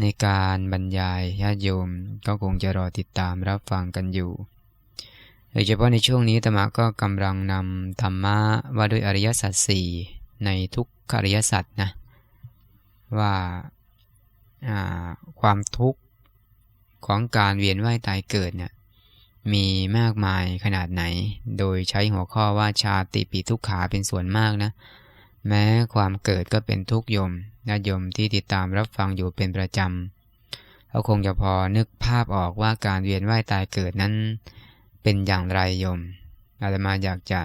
ในการบรรยายญาติโยมก็คงจะรอติดตามรับฟังกันอยู่โดยเฉพาะในช่วงนี้ธรรมะก็กำลังนำธรรมะว่าด้วยอริยสัจสี่ในทุกขอริยสัจนะว่าความทุกข์ของการเวียนว่ายตายเกิดเนี่ยมีมากมายขนาดไหน โดยใช้หัวข้อว่าชาติปีทุกขาเป็นส่วนมากนะ แม้ความเกิดก็เป็นทุกยมญาติโยมที่ติดตามรับฟังอยู่เป็นประจำเขาคงจะพอนึกภาพออกว่าการเวียนว่ายตายเกิดนั้น เป็นอย่างไรโยมอาตมาอยากจะ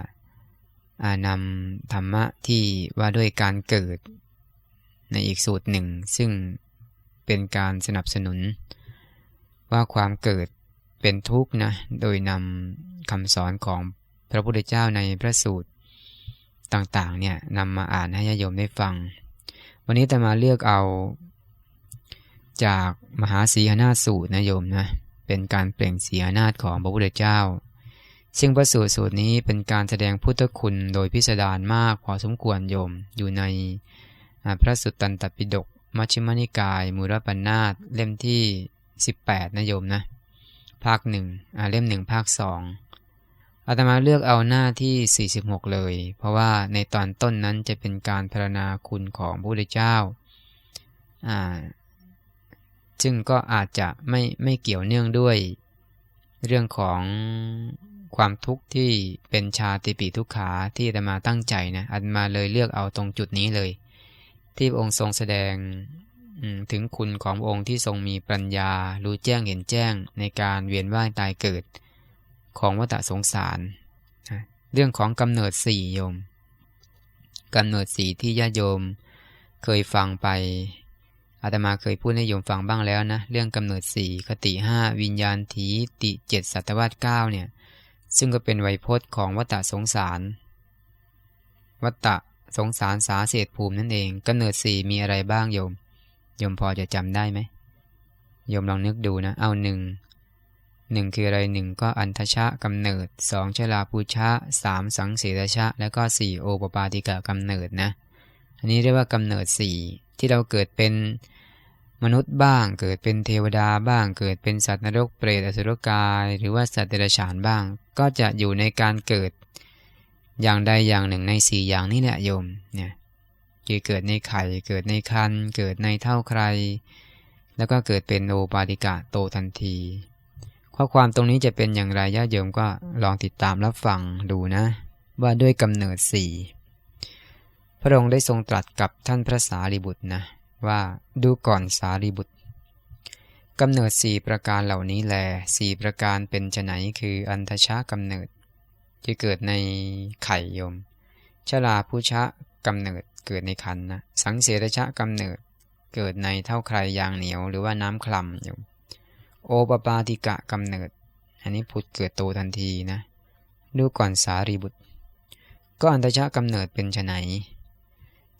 นำธรรมะที่ว่าด้วยการเกิด ในอีกสูตรหนึ่ง ซึ่งเป็นการสนับสนุน ว่าความเกิดเป็นทุกข์นะ โดยนำคำสอนของพระพุทธเจ้าในพระสูตร ต่างๆเนี่ยนำมาอ่านให้ญาติโยมได้ฟัง วันนี้แต่มาเลือกเอาจากมหาสีหนาสูตรนะโยมนะเป็นการเปล่งเสีหนาฏของพระพุทธเจ้า ซึ่งพระสูตรสูตรนี้เป็นการแสดงพุทธคุณโดยพิสดารมากพอสมควรโยมอยู่ในพระสุตตันตปิฎกมัชฌิมนิกาย มูรปัญนาตเล่มที่ 18 นะโยมนะ ภาคหนึ่งเล่มหนึ่งภาคสอง อาตมาเลือกเอาหน้าที่ 46 เลย เพราะว่าในตอนต้นนั้นจะเป็นการพรรณนาคุณของพระพุทธเจ้าซึ่งก็อาจจะไม่ไม่เกี่ยวเนื่องด้วย เรื่องของความทุกข์ที่เป็นชาติปีทุกขาที่อาตมาตั้งใจนะอาตมาเลยเลือกเอาตรงจุดนี้เลย ที่องค์ทรงแสดงถึงคุณขององค์ที่ทรงมีปัญญารู้แจ้งเห็นแจ้งในการเวียนว่ายตายเกิด ของวัฏสงสารเรื่องของกำเนิดสี่โยมกำเนิดสี่ที่ญาโยมเคยฟังไปอาตมาเคยพูดให้โยมฟังบ้างแล้วนะเรื่องกำเนิดสี่คติห้าวิญญาณทีติเจ็ดสัตวัตเก้าเนี่ยซึ่งก็เป็นไวยพจน์ของวัฏสงสาร วัฏสงสารสาเศษภูมินั่นเองกำเนิดสี่มีอะไรบ้างโยม โยมพอจะจำได้ไหมโยมลองนึกดูนะ เอาหนึ่ง หนึ่งคืออะไรหนึ่งก็อันทชะกำเนิดสองชลาภูชะสามสังเสรชะ แล้วก็สี่โอปปาติกะกำเนิดนะ อันนี้เรียกว่ากำเนิดสี่ที่เราเกิดเป็นมนุษย์บ้าง เกิดเป็นเทวดาบ้าง เกิดเป็นสัตว์นรกเปรตอสุรกาย หรือว่าสัตว์เดรัจฉานบ้าง ก็จะอยู่ในการเกิดอย่างใดอย่างหนึ่งในสี่อย่างนี้แหละโยมเนี่ยคือเกิดในไข่เกิดในคันเกิดในเท่าใคร แล้วก็เกิดเป็นโอปาติกะโตทันที ข้อความตรงนี้จะเป็นอย่างไรญาติโยมก็ลองติดตามรับฟังดูนะ ว่าด้วยกำเนิดสี่พระองค์ได้ทรงตรัสกับท่านพระสารีบุตรนะ ว่าดูก่อนสารีบุตรกำเนิดสี่ประการเหล่านี้แลสี่ประการเป็นไฉนคืออันทชากำเนิด ที่เกิดในไข่โยม ชลาผู้ชะกำเนิดเกิดในคันนะ สังเสรชะกำเนิด เกิดในเท่าใครยางเหนียวหรือว่าน้ำคลำยม โอปปาติกะกำเนิด อันนี้ผุดเกิดโตทันทีนะ ดูก่อนสารีบุตร ก็อันตชะกำเนิดเป็นไน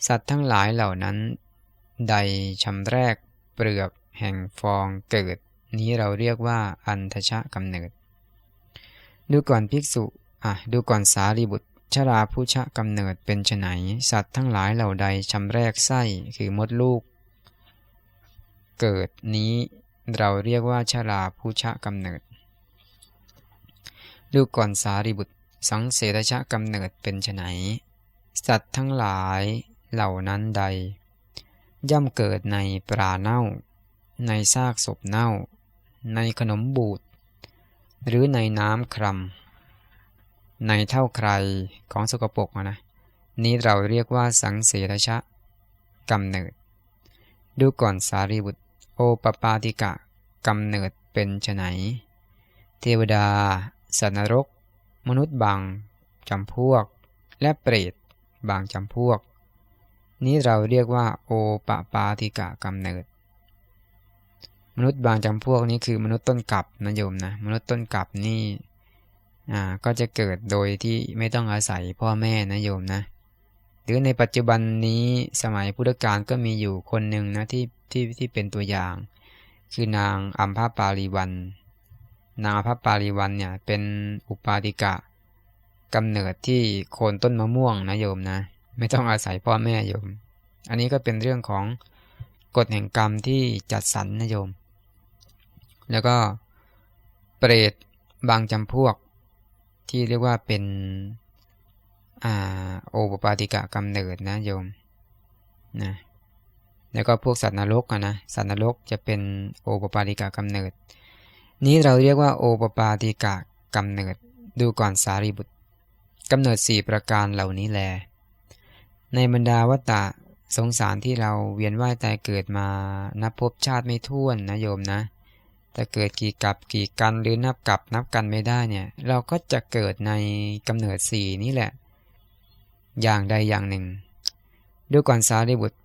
สัตว์ทั้งหลายเหล่านั้น ใดชำแรกเปลือกแห่งฟองเกิด นี้เราเรียกว่าอันทชะกำเนิด ดูก่อนภิกษุอะดูก่อนสารีบุตรชราผู้ชะกำเนิดเป็นไนสัตว์ทั้งหลายเหล่าใดชำแรกไส้คือมดลูก เกิดนี้ เราเรียกว่าชาลาผู้ชะกำเนิด ดูก่อนสารีบุตร สังเสรชะกำเนิดเป็นไนสัตว์ทั้งหลายเหล่านั้นใด ย่อมเกิดในปลาเน่า ในซากศพเน่า ในขนมบูดหรือในน้ำครำในเท่าใครของสกปรกนะ นี้เราเรียกว่าสังเสรชะกำเนิด ดูก่อนสารีบุตร โอปปาติกะกำเนิดเป็นไฉนเทวดา สัตว์นรก มนุษย์บางจำพวก และเปรตบางจำพวก นี้เราเรียกว่า โอปปาติกะกำเนิด มนุษย์บางจำพวกนี้คือมนุษย์ต้นกลับนะโยมนะ มนุษย์ต้นกลับนี่อ่าก็จะเกิดโดยที่ไม่ต้องอาศัยพ่อแม่นะโยมนะ หรือในปัจจุบันนี้สมัยพุทธกาลก็มีอยู่คนหนึ่งนะที่ ที่ที่เป็นตัวอย่าง คือนางอัมพาปาลีวัน นางอัมพาปาลีวันเนี่ยเป็นอุปาติกะกำเนิดที่โคนต้นมะม่วงนะโยมนะ ไม่ต้องอาศัยพ่อแม่โยม อันนี้ก็เป็นเรื่องของกฎแห่งกรรมที่จัดสรรนะโยม แล้วก็เปรตบางจำพวกที่เรียกว่าเป็นโอปปาติกะกำเนิดนะโยมนะ แล้วก็พวกสัตว์นรกนะสัตว์นรกจะเป็นโอปปาติกะกำเนิด นี้เราเรียกว่าโอปปาติกะกำเนิดดูก่อนสารีบุตรกำเนิดสี่ประการเหล่านี้แล ในบรรดาวัตตะสงสารที่เราเวียนว่ายตายเกิดมานับพบชาติไม่ท้วนนะโยมนะแต่เกิดกี่กับกี่กันหรือนับกับนับกันไม่ได้เนี่ย เราก็จะเกิดในกำเนิดสี่นี้แหละ อย่างใดอย่างหนึ่งด้วยก่อนสารีบุตร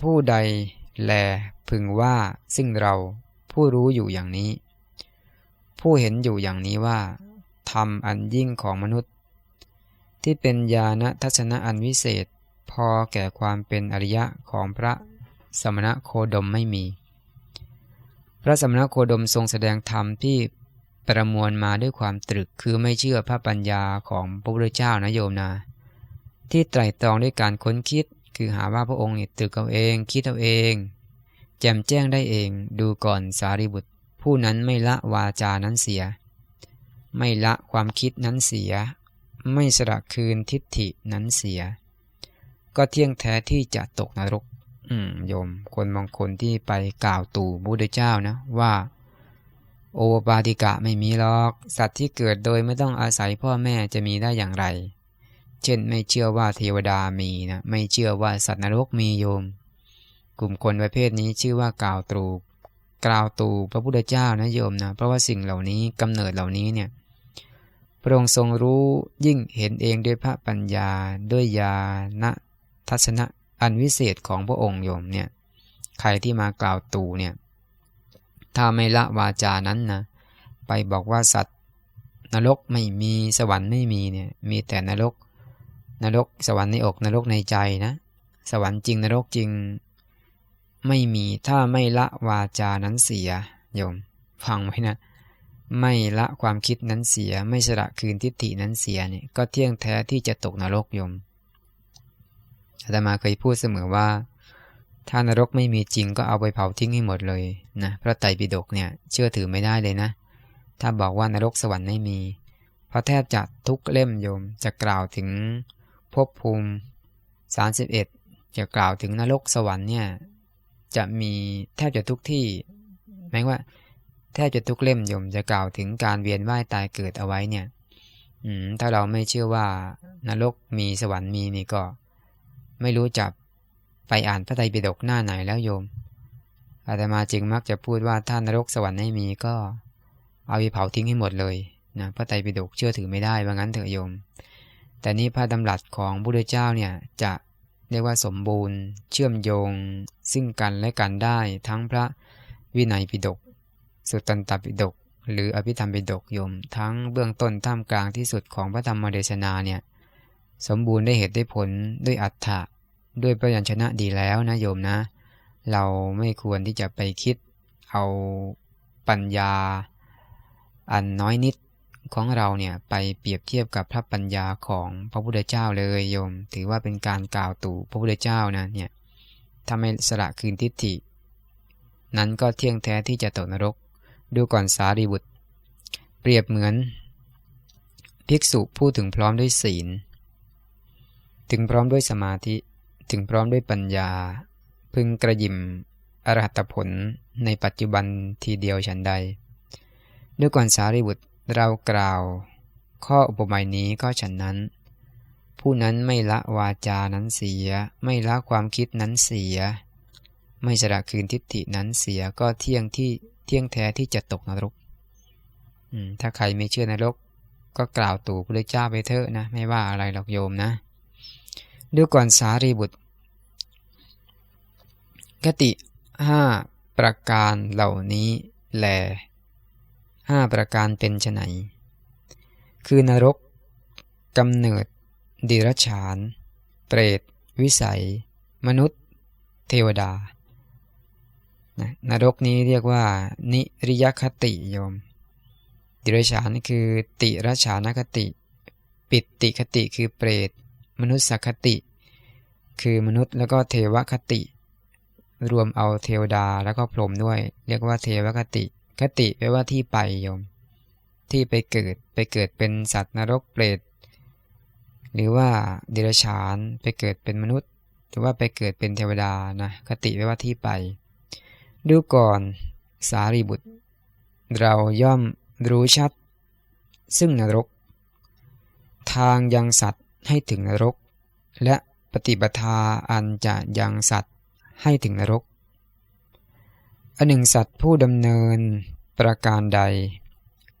ผู้ใดแลพึงว่าซึ่งเราผู้รู้อยู่อย่างนี้ ผู้เห็นอยู่อย่างนี้ว่าธรรมอันยิ่งของมนุษย์ ที่เป็นญาณทัศนะอันวิเศษ พอแก่ความเป็นอริยะของพระสมณะโคดมไม่มี พระสมณะโคดมทรงแสดงธรรมที่ประมวลมาด้วยความตรึกคือไม่เชื่อพระปัญญาของพระพุทธเจ้านะโยมนะที่ไตรตรองด้วยการค้นคิด คือหาว่าพระองค์นี่ตึกเอาเองคิดเอาเอง แจมแจ้งได้เองดูก่อนสารีบุตร ผู้นั้นไม่ละวาจานั้นเสีย ไม่ละความคิดนั้นเสีย ไม่สละคืนทิฏฐินั้นเสีย ก็เที่ยงแท้ที่จะตกนรก อืมโยม คนบางคนที่ไปกล่าวตู่บุตรเจ้านะว่าโอปาติกะไม่มีหรอก สัตว์ที่เกิดโดยไม่ต้องอาศัยพ่อแม่จะมีได้อย่างไร เช่น ไม่เชื่อว่าเทวดามีนะไม่เชื่อว่าสัตว์นรกมีโยม กลุ่มคนประเภทนี้ชื่อว่ากล่าวตรูกล่าวตูพระพุทธเจ้านะโยมนะเพราะว่าสิ่งเหล่านี้กำเนิดเหล่านี้เนี่ยพระองค์ทรงรู้ยิ่งเห็นเองด้วยพระปัญญาด้วยญาณทัศนะอันวิเศษของพระองค์โยมเนี่ยใครที่มากล่าวตูเนี่ยถ้าไม่ละวาจานั้นนะไปบอกว่าสัตว์นรกไม่มีสวรรค์ไม่มีเนี่ยมีแต่นรก นรกสวรรค์ในอกนรกในใจนะ สวรรค์จริงนรกจริง ไม่มีถ้าไม่ละวาจานั้นเสียโยม ฟังไว้นะ ไม่ละความคิดนั้นเสีย ไม่สละคืนทิฏฐินั้นเสียเนี่ยก็เที่ยงแท้ที่จะตกนรกโยมอาตมาเคยพูดเสมอว่า ถ้านรกไม่มีจริงก็เอาไปเผาทิ้งให้หมดเลยนะพระไตรปิฎกเนี่ยเชื่อถือไม่ได้เลยนะ ถ้าบอกว่านรกสวรรค์ไม่มี เพราะแทบจะทุกเล่มโยมจะกล่าวถึง ภพภูมิ 31 จะกล่าวถึงนรกสวรรค์เนี่ยจะมีแทบจะทุกที่หมายว่า แทบจะทุกเล่มยมจะกล่าวถึงการเวียนว่ายตายเกิดเอาไว้เนี่ยถ้าเราไม่เชื่อว่านรกมีสวรรค์มีนี่ก็ ไม่รู้จักไปอ่านพระไตรปิฎกหน้าไหนแล้วโยม อาตมาจึงมักจะพูดว่าถ้านรกสวรรค์ไม่มีก็ เอาไปเผาทิ้งให้หมดเลยนะพระไตรปิฎกเชื่อถือไม่ได้ว่างั้นเถอะโยม แต่นี้พระดำรัสของพระพุทธเจ้าเนี่ยจะเรียกว่าสมบูรณ์ เชื่อมโยง ซึ่งกันและกันได้ทั้งพระวินัยปิฎกสุตตันตปิฎกหรืออภิธรรมปิฎกโยม ทั้งเบื้องต้นท่ามกลางที่สุดของพระธรรมเดชนาเนี่ยสมบูรณ์ได้เหตุได้ผลด้วยอัฏฐะด้วยประยัญชนะดีแล้วนะโยมนะ เราไม่ควรที่จะไปคิดเอาปัญญา อันน้อยนิด ของเราเนี่ยไปเปรียบเทียบกับพระปัญญาของพระพุทธเจ้าเลยโยม ถือว่าเป็นการกล่าวตู่พระพุทธเจ้านะเนี่ยถ้าไม่สละคืนทิฏฐิ นั้นก็เที่ยงแท้ที่จะตกนรก ดูก่อนสารีบุตร เปรียบเหมือน ภิกษุผู้ถึงพร้อมด้วยศีล ถึงพร้อมด้วยสมาธิ ถึงพร้อมด้วยปัญญา พึงกระยิมอรหัตผลในปัจจุบันทีเดียวฉันใด ด้วยก่อนสารีบุตร เรากล่าว ข้ออุปมานี้ก็ฉันนั้น ผู้นั้นไม่ละวาจานั้นเสีย ไม่ละความคิดนั้นเสีย ไม่สละคืนทิฏฐินั้นเสียก็เที่ยงที่เที่ยงแท้ที่จะตกนรกถ้าใครไม่เชื่อนรก ก็กล่าวตู่พระเจ้าไปเถอะนะ ไม่ว่าอะไรหรอกโยมนะดูก่อนสารีบุตรกติห้าประการเหล่านี้แล ห้าประการเป็นไฉนคือนรกกำเนิด ดิรชาน เปรต วิสัย มนุษย์ เทวดานนรกนี้เรียกว่า นิริยคติโยม ดิรชานคือติรชานคติ ปิติคติคือเปรต มนุษย์สคติ คือมนุษย์แล้วก็เทวคติ รวมเอาเทวดาแล้วก็พรหมด้วย เรียกว่าเทวคติ คติแปลว่าที่ไปโยม ที่ไปเกิดไปเกิดเป็นสัตว์นรกเปรตหรือว่าเดิรชานไปเกิดเป็นมนุษย์ หรือว่าไปเกิดเป็นเทวดานะคติแปลว่าที่ไป ดูก่อนสารีบุตร เราย่อมรู้ชัด ซึ่งนรก ทางยังสัตว์ให้ถึงนรก และปฏิบัติอันจะยังสัตว์ให้ถึงนรก อันหนึ่งสัตว์ผู้ดำเนินประการใด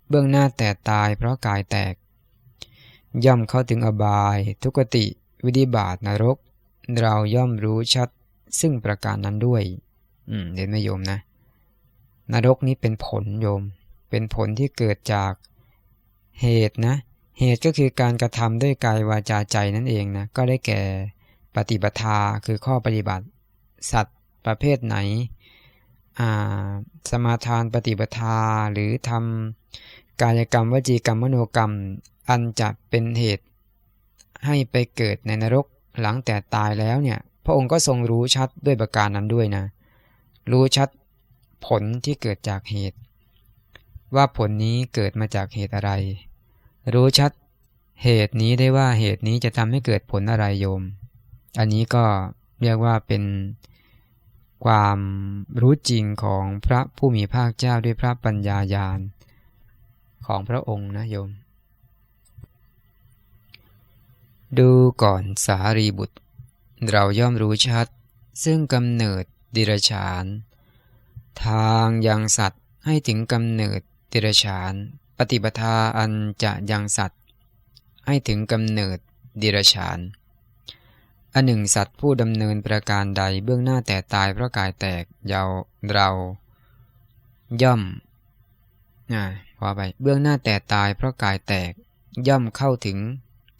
เบื้องหน้าแต่ตายเพราะกายแตก ย่อมเข้าถึงอบาย ทุกติ วิธิบาตนรก เราย่อมรู้ชัดซึ่งประการนั้นด้วย อืมเด่นไม่โยมนะ นรกนี้เป็นผลโยม เป็นผลที่เกิดจากเหตุนะ เหตุก็คือการกระทำด้วยกายวาจาใจนั่นเองนะ ก็ได้แก่ปฏิบัติคือข้อปฏิบัติ สัตว์ประเภทไหน สมาทานปฏิบัติหรือทำกายกรรมวจีกรรมมโนกรรม อันจะเป็นเหตุให้ไปเกิดในนรกหลังแต่ตายแล้วเนี่ย พระองค์ก็ทรงรู้ชัดด้วยประการนั้นด้วยนะ รู้ชัดผลที่เกิดจากเหตุ ว่าผลนี้เกิดมาจากเหตุอะไร รู้ชัดเหตุนี้ได้ว่าเหตุนี้จะทำให้เกิดผลอะไรโยม อันนี้ก็เรียกว่าเป็น ความรู้จริงของพระผู้มีภาคเจ้าด้วยพระปัญญาญาณของพระองค์นะโยม ดูก่อนสารีบุตร เราย่อมรู้ชัด ซึ่งกำเนิดดิรชาน ทางยังสัตว์ให้ถึงกำเนิดดิรชาน ปฏิปทาอันจะยังสัตว์ ให้ถึงกำเนิดดิรชาน อันหนึ่งสัตว์ผู้ดำเนินประการใดเบื้องหน้าแต่ตายเพราะกายแตกเยาเรา ย่อมอ่าพอไปเบื้องหน้าแต่ตายเพราะกายแตกย่อมเข้าถึง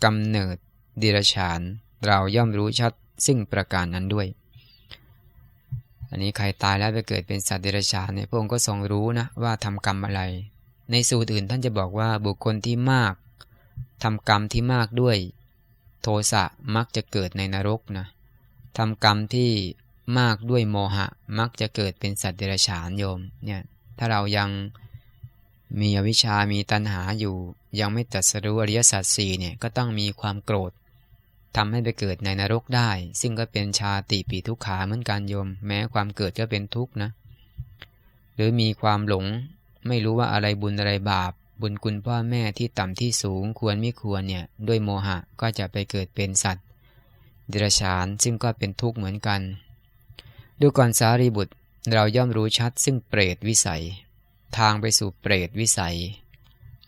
กำเนิดดิรชาน เราย่อมรู้ชัดซึ่งประการนั้นด้วย อันนี้ใครตายแล้วไปเกิดเป็นสัตว์เดรัจฉานเนี่ยพระองค์ก็ทรงรู้นะว่าทำกรรมอะไร ในสูตรอื่นท่านจะบอกว่าบุคคลที่มากทำกรรมที่มากด้วย โทสะมักจะเกิดในนรกนะทำกรรมที่มากด้วยโมหะมักจะเกิดเป็นสัตว์เดรัจฉานโยมเนี่ยถ้าเรายังมีอวิชามีตัณหาอยู่ ยังไม่ตัดสรู้อริยสัจสี่เนี่ยก็ต้องมีความโกรธทำให้ไปเกิดในนรกได้ ซึ่งก็เป็นชาติปีทุกขาเหมือนกันโยม แม้ความเกิดก็เป็นทุกข์นะ หรือมีความหลงไม่รู้ว่าอะไรบุญอะไรบาป บุญคุณพ่อแม่ที่ต่ำที่สูงควรไม่ควรเนี่ยด้วยโมหะก็จะไปเกิดเป็นสัตว์เดรัจฉานซึ่งก็เป็นทุกข์เหมือนกัน ดูก่อนสารีบุตรเราย่อมรู้ชัดซึ่งเปรตวิสัย ทางไปสู่เปรตวิสัย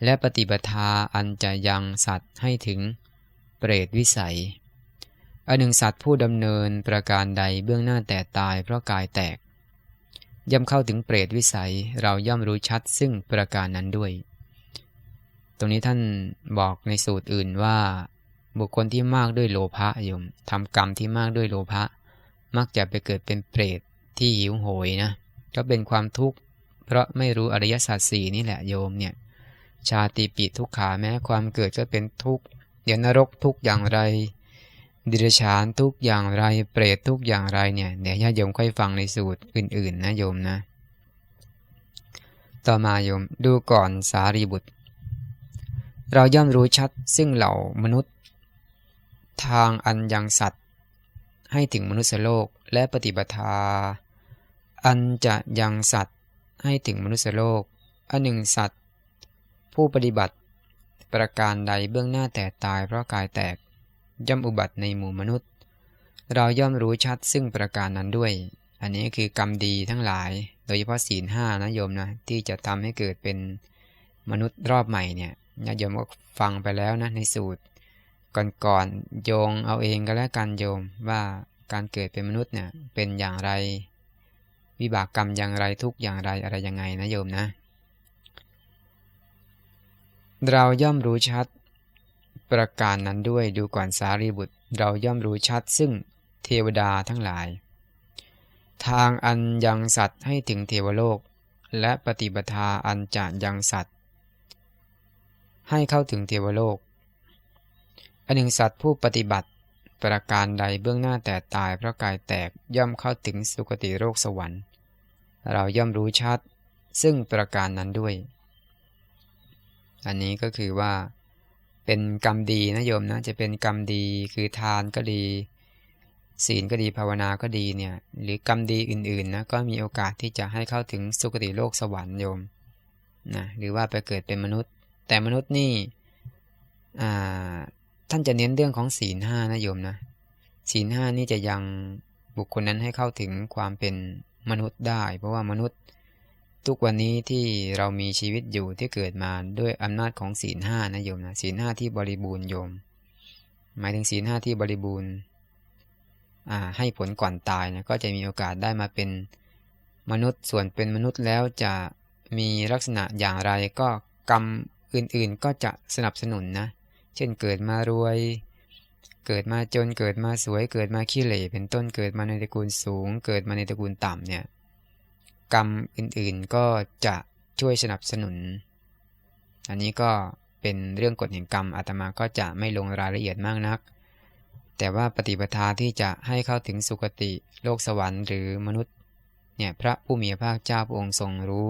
และปฏิบัติอันจะยังสัตว์ให้ถึงเปรตวิสัยอันหนึ่งสัตว์ผู้ดำเนินประการใดเบื้องหน้าแต่ตายเพราะกายแตก ย่ำเข้าถึงเปรตวิสัยเราย่อมรู้ชัดซึ่งประการนั้นด้วย ตรงนี้ท่านบอกในสูตรอื่นว่า บุคคลที่มากด้วยโลภะโยมทำกรรมที่มากด้วยโลภะมักจะไปเกิดเป็นเปรตที่หิวโหยนะก็เป็นความทุกข์เพราะไม่รู้อริยสัจสี่นี่แหละโยมเนี่ยชาติปีทุกขาแม้ความเกิดก็เป็นทุกข์เดี๋ยวนรกทุกอย่างไร ดิเรชานทุกอย่างไร เปรตทุกอย่างไรเนี่ยเดี๋ยวญาโยมค่อยฟังในสูตรอื่น ๆ นะโยมนะ ต่อมาโยมดูก่อนสารีบุตร เราย่อมรู้ชัดซึ่งเหล่ามนุษย์ ทางอันยังสัตว์ ให้ถึงมนุษยโลกและปฏิบัติาอันจะยังสัตว์ให้ถึงมนุษยโลกอันหนึ่งสัตว์ ผู้ปฏิบัติ ประการใดเบื้องหน้าแต่ตายเพราะกายแตกย่อมอุบัติในหมู่มนุษย์ เราย่อมรู้ชัดซึ่งประการนั้นด้วย อันนี้คือกรรมดีทั้งหลาย โดยเฉพาะศีลห้านะโยมนะที่จะทำให้เกิดเป็นมนุษย์รอบใหม่เนี่ย ญาโยมก็ฟังไปแล้วนะในสูตร ก่อนๆโยงเอาเองก็แล้วกันโยมว่าการเกิดเป็นมนุษย์เนี่ยเป็นอย่างไร วิบากกรรมอย่างไรทุกอย่างไรอะไรยังไงนะโยมนะ เราย่อมรู้ชัดประการนั้นด้วยดูก่อนสารีบุตร เราย่อมรู้ชัดซึ่งเทวดาทั้งหลาย ทางอันยังสัตว์ให้ถึงเทวโลก และปฏิปทาอันจะยังสัตว์ ให้เข้าถึงเทวโลก อันหนึ่งสัตว์ผู้ปฏิบัติประการใดเบื้องหน้าแต่ตายเพราะกายแตกย่อมเข้าถึงสุคติโลกสวรรค์ เราย่อมรู้ชัดซึ่งประการนั้นด้วย อันนี้ก็คือว่าเป็นกรรมดีนะโยมนะจะเป็นกรรมดีคือทานก็ดี ศีลก็ดีภาวนาก็ดีเนี่ยหรือกรรมดีอื่นๆนะก็มีโอกาสที่จะให้เข้าถึงสุคติโลกสวรรค์โยมนะหรือว่าไปเกิดเป็นมนุษย์ แต่มนุษย์นี่ท่านจะเน้นเรื่องของศีลห้านะโยมนะศีลห้านี่จะยังบุคคลนั้นให้เข้าถึงความเป็นมนุษย์ได้ เพราะว่ามนุษย์ทุกวันนี้ที่เรามีชีวิตอยู่ที่เกิดมาด้วยอำนาจของศีลห้านะโยมนะศีลห้าที่บริบูรณ์โยม หมายถึงศีลห้าที่บริบูรณ์ให้ผลก่อนตายนะก็จะมีโอกาสได้มาเป็นมนุษย์ส่วนเป็นมนุษย์แล้วจะมีลักษณะอย่างไรก็กรรม อื่นๆก็จะสนับสนุนนะ เช่นเกิดมารวย เกิดมาจนเกิดมาสวย เกิดมาขี้เหร่เป็นต้นเกิดมาในตระกูลสูง เกิดมาในตระกูลต่ำเนี่ยกรรมอื่นๆก็จะช่วยสนับสนุน อันนี้ก็เป็นเรื่องกฎแห่งกรรมอาตมาก็จะไม่ลงรายละเอียดมากนัก แต่ว่าปฏิปทาที่จะให้เข้าถึงสุคติโลกสวรรค์หรือมนุษย์เนี่ยพระผู้มีพระภาคเจ้าพระองค์ทรงรู้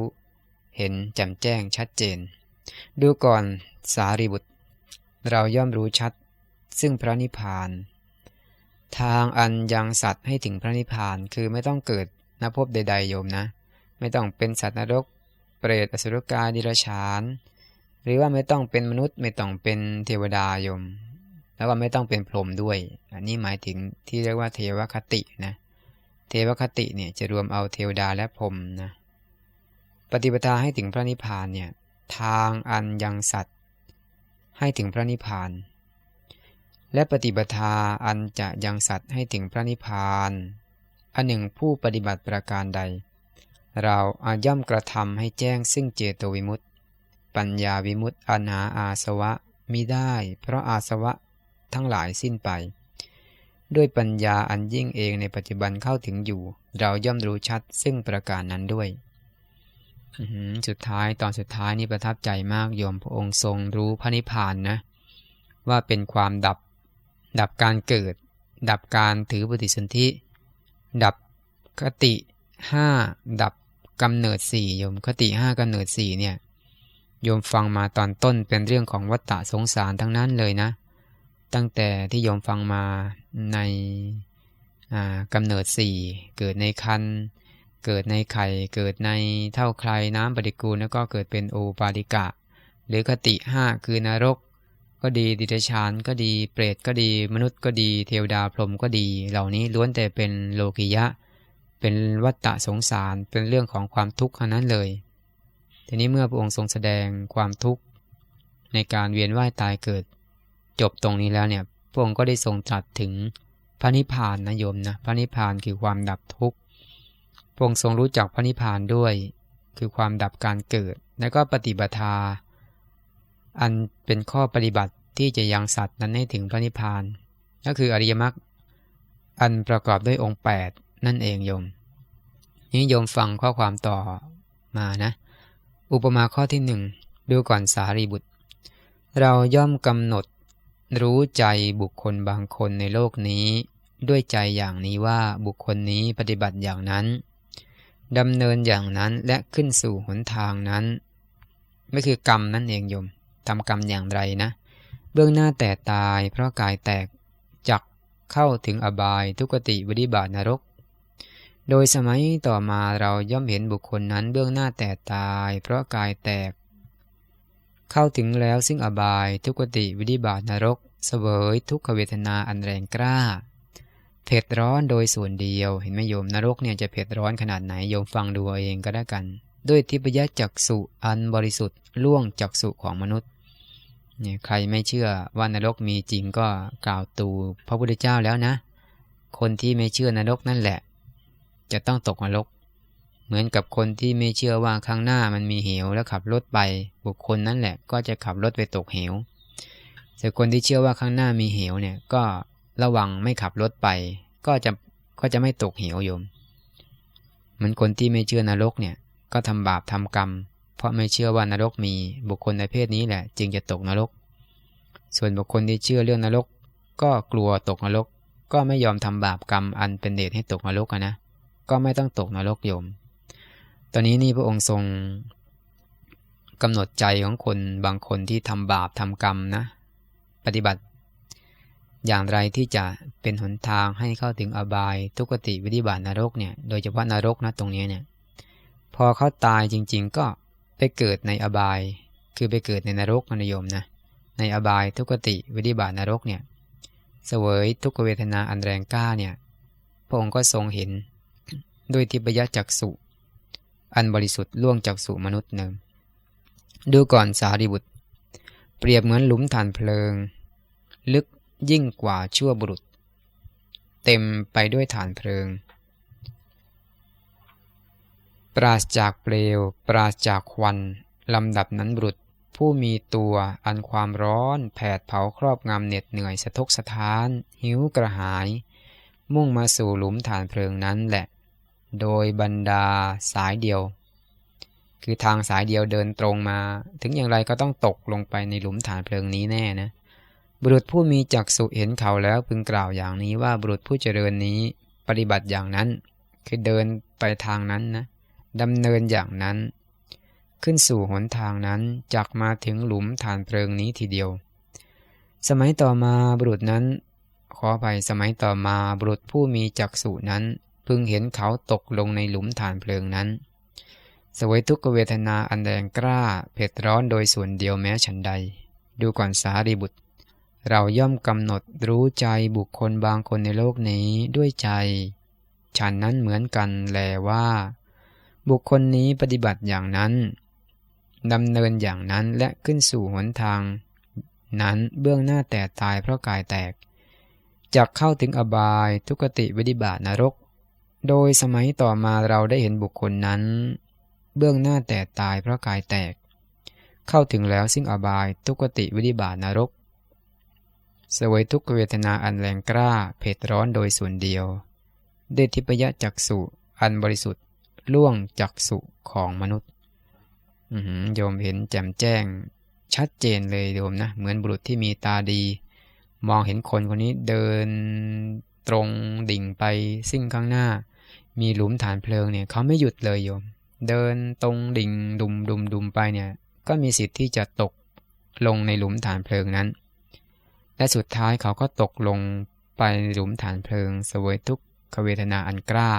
เห็นแจ่มแจ้งชัดเจน ดูก่อนสารีบุตร เราย่อมรู้ชัด ซึ่งพระนิพพาน ทางอันยังสัตว์ให้ถึงพระนิพพานคือไม่ต้องเกิดนภพใดๆโยมนะ ไม่ต้องเป็นสัตว์นรก เปรตอสุรกายดิรชาน หรือว่าไม่ต้องเป็นมนุษย์ไม่ต้องเป็นเทวดายม แล้วก็ไม่ต้องเป็นพรหมด้วย อันนี้หมายถึงที่เรียกว่าเทวคตินะ เทวคติเนี่ยจะรวมเอาเทวดาและพรหมนะ ปฏิปทาให้ถึงพระนิพพานเนี่ย ทางอันยังสัตว์ ให้ถึงพระนิพพาน และปฏิปทาอันจะยังสัตว์ให้ถึงพระนิพพาน อันหนึ่งผู้ปฏิบัติประการใด เราอาย่อมกระทำให้แจ้งซึ่งเจโตวิมุตติ ปัญญาวิมุตติอนาอาสวะมิได้ เพราะอาสวะทั้งหลายสิ้นไป ด้วยปัญญาอันยิ่งเองในปัจจุบันเข้าถึงอยู่ เราย่อมรู้ชัดซึ่งประการนั้นด้วย สุดท้ายตอนสุดท้ายนี่ประทับใจมากโยมพระองค์ทรงรู้พระนิพพานนะ ว่าเป็นความดับ ดับการเกิด ดับการถือปฏิสนธิดับคติห้าดับกำเนิดสี่โยมคติห้ากำเนิดสี่เนี่ยโยมฟังมาตอนต้นเป็นเรื่องของวัฏฏะสงสารทั้งนั้นเลยนะ ตั้งแต่ที่โยมฟังมาในกำเนิดสี่เกิดในคัน เกิดในไข่เกิดในเท่าใครน้ำปฏิกูลแล้วก็เกิดเป็นโอปาลิกะ หรือคติห้าคือนรก ก็ดีดิเรชานก็ดีเปรตก็ดี มนุษย์ก็ดี เทวดาพรหมก็ดี เหล่านี้ล้วนแต่เป็นโลกิยะ เป็นวัฏฏะสงสารเป็นเรื่องของความทุกข์เท่านั้นเลย ทีนี้เมื่อพระองค์ทรงแสดงความทุกข์ในการเวียนว่ายตายเกิด จบตรงนี้แล้วเนี่ยพระองค์ก็ได้ทรงตรัสถึงพระนิพพานนะโยมนะพระนิพพานคือความดับทุกข์ พระองค์ทรงรู้จักพระนิพพานด้วย คือความดับการเกิด และก็ปฏิบัติอันเป็นข้อปฏิบัติที่จะยังสัตว์นั้นให้ถึงพระนิพพาน ก็คืออริยมรรคอันประกอบด้วยองค์ 8 นั่นเองโยม นี่โยมฟังข้อความต่อมานะ อุปมาข้อที่หนึ่งดูก่อนสารีบุตร เราย่อมกำหนดรู้ใจบุคคลบางคนในโลกนี้ ด้วยใจอย่างนี้ว่าบุคคลนี้ปฏิบัติอย่างนั้น ดำเนินอย่างนั้นและขึ้นสู่หนทางนั้น ไม่คือกรรมนั่นเองโยมทำกรรมอย่างไรนะ เบื้องหน้าแต่ตายเพราะกายแตกจักเข้าถึงอบายทุกติวิธิบาตนรก โดยสมัยต่อมาเราย่อมเห็นบุคคลนั้นเบื้องหน้าแต่ตาย เพราะกายแตก เข้าถึงแล้วซึ่งอบายทุกติวิธิบาตนรกเสวยทุกขเวทนาอันแรงกล้า เผ็ดร้อนโดยส่วนเดียว เห็นไหมโยมนรกเนี่ยจะเผ็ดร้อนขนาดไหนโยมฟังดูเองก็ได้กัน ด้วยทิพยจักสุอันบริสุทธิ์ล่วงจักสุของมนุษย์เนี่ยใครไม่เชื่อว่านรกมีจริงก็กล่าวตูพระพุทธเจ้าแล้วนะ คนที่ไม่เชื่อนรกนั่นแหละ จะต้องตกนรก เหมือนกับคนที่ไม่เชื่อว่าข้างหน้ามันมีเหวแล้วขับรถไป บุคคลนั้นแหละ ก็จะขับรถไปตกเหวแต่คนที่เชื่อว่าข้างหน้ามีเหวเนี่ยก็ ระวังไม่ขับรถไป ก็จะก็จะไม่ตกเหวโยมเหมือนคนที่ไม่เชื่อนรกเนี่ย ก็ทำบาปทำกรรม เพราะไม่เชื่อว่านรกมีบุคคลในเพศนี้แหละ จึงจะตกนรก ส่วนบุคคลที่เชื่อเรื่องนรก ก็กลัวตกนรก ก็ไม่ยอมทำบาปกรรมอันเป็นเดชให้ตกนรกนะ ก็ไม่ต้องตกนรกโยม ตอนนี้นี่พระองค์ทรงกำหนดใจของคนบางคนที่ทำบาปทำกรรมนะ ปฏิบัติ อย่างไรที่จะเป็นหนทางให้เข้าถึงอบายทุกติวิธิบาตนรกเนี่ย โดยเฉพาะนรกนะตรงนี้เนี่ย พอเขาตายจริง ๆ ก็ไปเกิดในอบาย คือไปเกิดในนรกนโยมนะ ในอบายทุกติวิธิบาตนรกเนี่ย เสวยทุกเวทนาอันแรงกล้าเนี่ย พระองค์ก็ทรงเห็นด้วยทิพยจักสุอันบริสุทธิ์ล่วงจากสุมนุษย์หนึ่งดูก่อนสารีบุตร เปรียบเหมือนหลุมฐานเพลิง ลึก ยิ่งกว่าชั่วบุรุษ เต็มไปด้วยฐานเพลิง ปราศจากเปลว ปราศจากควันลำดับนั้นบุรุษผู้มีตัวอันความร้อนแผดเผาครอบงำเหน็ดเหนื่อยสะทกสะท้าน หิวกระหาย มุ่งมาสู่หลุมฐานเพลิงนั้นแหละ โดยบรรดาสายเดียว คือทางสายเดียวเดินตรงมา ถึงอย่างไรก็ต้องตกลงไปในหลุมฐานเพลิงนี้แน่นะ บุรุษผู้มีจักษุเห็นเขาแล้วพึงกล่าวอย่างนี้ว่าบุรุษผู้เจริญนี้ปฏิบัติอย่างนั้น คือเดินไปทางนั้นนะดำเนินอย่างนั้น ขึ้นสู่หนทางนั้นจักมาถึงหลุมฐานเพลิงนี้ทีเดียว สมัยต่อมาบุรุษนั้น ขอไปสมัยต่อมาบุรุษผู้มีจักษุนั้น พึงเห็นเขาตกลงในหลุมฐานเพลิงนั้น สวยทุกเวทนาอันแรงกล้า เผ็ดร้อนโดยส่วนเดียวแม้ฉันใด ดูก่อนสารีบุตร เราย่อมกำหนดรู้ใจบุคคลบางคนในโลกนี้ด้วยใจ ฉันนั้นเหมือนกันแลว่า บุคคลนี้ปฏิบัติอย่างนั้นดำเนินอย่างนั้นและขึ้นสู่หนทาง นั้นเบื้องหน้าแต่ตายเพราะกายแตกจักเข้าถึงอบายทุกติวิธิบาตนรก โดยสมัยต่อมาเราได้เห็นบุคคลนั้น เบื้องหน้าแต่ตายเพราะกายแตก เข้าถึงแล้วซึ่งอบายทุกติวิธิบาตนรก สวยทุกเวทนาอันแรงกล้าเผ็ดร้อนโดยส่วนเดียวเดทิพยจักสุอันบริสุทธิ์ล่วงจักสุของมนุษย์โยมเห็นแจ่มแจ้ง ชัดเจนเลยโยมนะ เหมือนบุรุษที่มีตาดี มองเห็นคนคนนี้เดินตรงดิ่งไปซึ่งข้างหน้า มีหลุมฐานเพลิงเนี่ยเขาไม่หยุดเลยโยม เดินตรงดิ่งดุมดุมดุมไปเนี่ย ก็มีสิทธิ์ที่จะตกลงในหลุมฐานเพลิงนั้น และสุดท้ายเขาก็ตกลงไปหลุมฐานเพลิงสวยทุกขเวทนาอันกล้า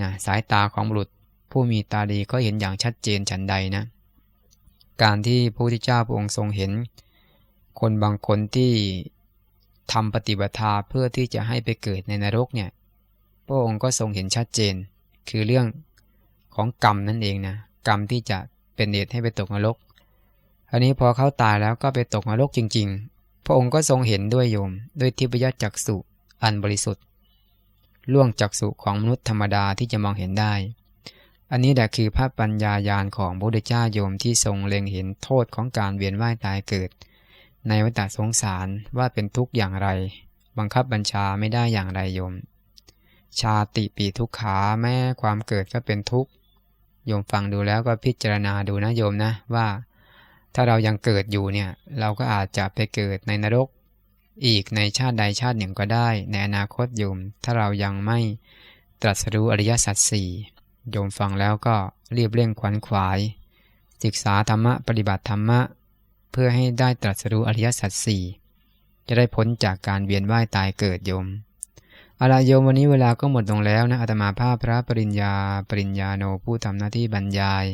นะสายตาของบุรุษผู้มีตาดีก็เห็นอย่างชัดเจนฉันใดนะ การที่พระพุทธเจ้าพระองค์ทรงเห็น คนบางคนที่ทำปฏิบัติเพื่อที่จะให้ไปเกิดในนรกเนี่ย พระองค์ก็ทรงเห็นชัดเจน คือเรื่องของกรรมนั่นเองนะ กรรมที่จะเป็นเหตุให้ไปตกนรกอันนี้พอเขาตายแล้วก็ไปตกนรกจริง พระองค์ก็ทรงเห็นด้วยโยม ด้วยทิพยจักษุอันบริสุทธิ์ ล่วงจักษุของมนุษย์ธรรมดาที่จะมองเห็นได้ อันนี้แหละคือพระปัญญายาณของพระพุทธเจ้าโยมที่ทรงเล็งเห็นโทษของการเวียนว่ายตายเกิด ในวัฏสงสารว่าเป็นทุกข์อย่างไร บังคับบัญชาไม่ได้อย่างไรโยม ชาติปีทุกขาแม้ความเกิดก็เป็นทุกข์โยมฟังดูแล้วก็พิจารณาดูนะโยมนะว่า ถ้าเรายังเกิดอยู่เนี่ย เราก็อาจจะไปเกิดในนรก อีกในชาติใดชาติหนึ่งก็ได้ ในอนาคตโยม ถ้าเรายังไม่ตรัสรู้อริยสัจสี่โยมฟังแล้วก็รีบเร่งขวัญขวาย ศึกษาธรรมะปฏิบัติธรรมะ เพื่อให้ได้ตรัสรู้อริยสัจสี่จะได้พ้นจากการเวียนว่ายตายเกิดโยมอาลาโยมวันนี้เวลาก็หมดลงแล้วนะอาตมาภาพพระปริญญา ปริญญาโนผู้ทำหน้าที่บรรยาย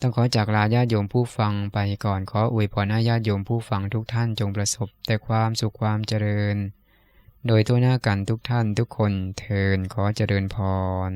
ต้องขอจากลาญาติโยมผู้ฟังไปก่อนขออวยพรให้ญาติโยมผู้ฟังทุกท่านจงประสบ แต่ความสุขความเจริญ โดยทั่วหน้ากันทุกท่านทุกคนเทินขอเจริญพร